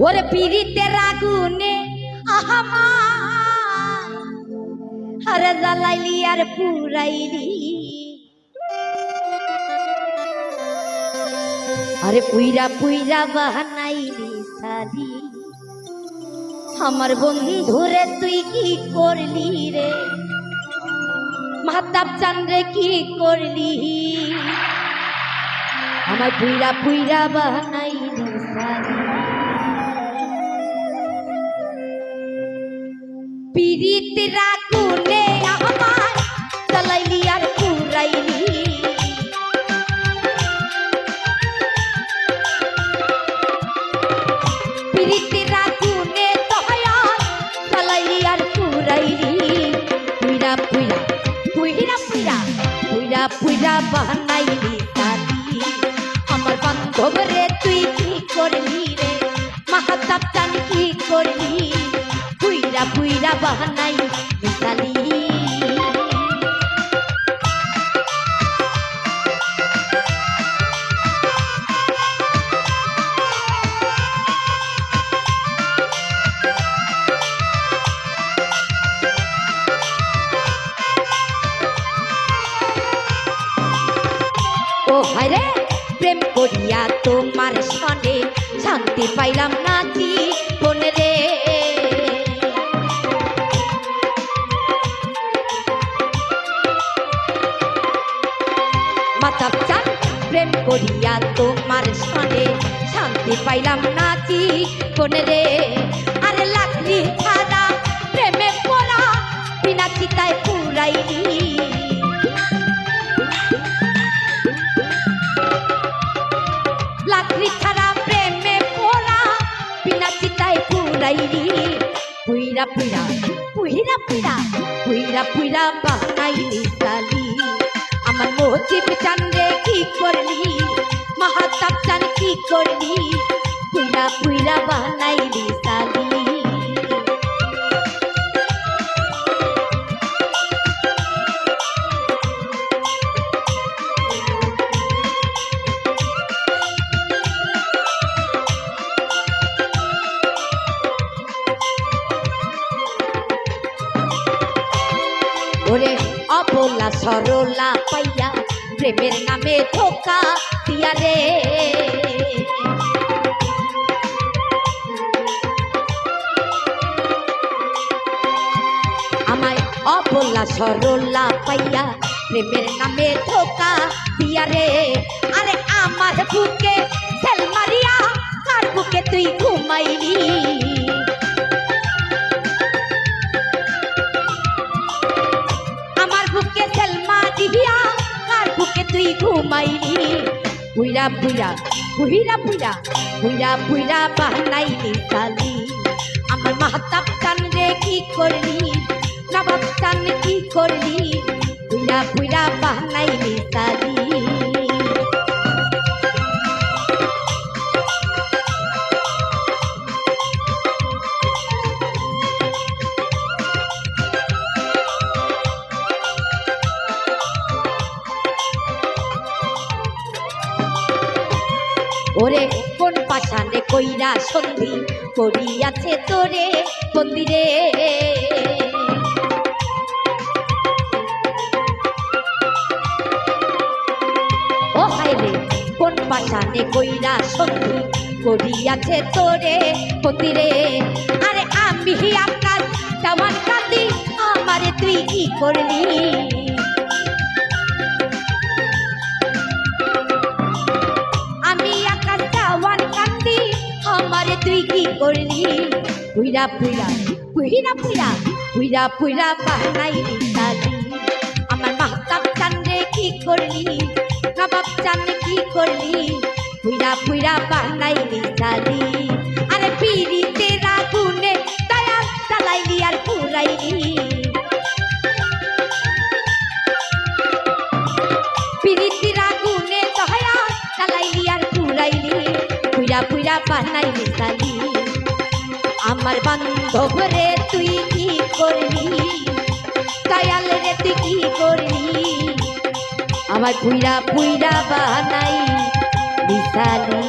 ওরে পিড়িতে রাগুনে আহামা আরে জ্বালাইলি আর পুরাইলি। আরে পুইরা পুইরা বাহানাইলি সালি আমার বন্ধুরে তুই কি করলি রে? মাতাব চান্দ্রে কি করলি? আমার পুইরা পুইরা বাহানাইলি পিরিত রাগুনে আমার চালাইলি আর পুরাইলি। পিরিতি রাগুনে দয়াল চালাইলি আর পুরাইলি। পুইরা পুইরা পুইরা পুইরা পুইরা পুইরা বানাইলি সালি আমার বান্ধব রে, তুই কি করলি রে? করলি পুইরা বানাইলি সালি ও হায়রে প্রেম করিয়া তোমার সনে শান্তি পাইলাম না জীবন তোমার সনে শান্তি পাইলাম না জীবন রে? আরে লাকড়ি ছাড়া, প্রেমে পড়া, বিনা চিতায় পুরাইলি। লাকড়ি ছাড়া, প্রেমে পোড়া, বিনা চিতায় পুরাইলি। পুইরা পুইরা পুইরা পুইরা পুইরা পুইরা বানাইলি সালি আমার মজিব চান্দে কি করলি পুইরা পুইরা বানাইলি সালি ওরে অবলা সরলা পাইয়া প্রেমের নামে ধোকা দিয়া রে। আমায় অবলা সরলা পাইয়া প্রেমের নামে ধোকা দিয়া রে। আরে আমার বুকে তেল মারিয়া, কার বুকে তুই ঘুমাইলি? আমার বুকে কার বুকে তুই ঘুমাইলি। বুইরা বুইরা বুইরা বুইরা বুইরা বুইরা বানাইলি সালি আমার মাহতাব চান রে কি করলি? নবাব চান কি করলি? বুইরা বুইরা বানাইলি সালি ওরে কোন পাশানে কইরা সন্ধি করিয়াছে তোরে মন্দিরে? ও হাইরে কোন পাশানে কইরা সন্ধি করিয়াছে তোরে মন্দিরে? আরে আমি আপনার তেমন কাঁদি, আমারে তুই কি করলি? তুই কি করলি? পুইরা পুইরা পুইরা পুইরা পুইরা পুইরা বানাইলি দাদি আমার মাহতাব চান্দে কি করলি? কাবাব চান্দে কি করলি? পুইরা পুইরা বানাইলি দাদি আরে পিড়িতে রাগুনে দয়া চালাইলি আর পুরাইলি। পুইরা পুইরা বানাইলি মিশালি আমার বান্ধব রে, তুই কি করলি দয়াল রে, তুই কি করলি আমার পুইরা পুইরা বানাই বিশালি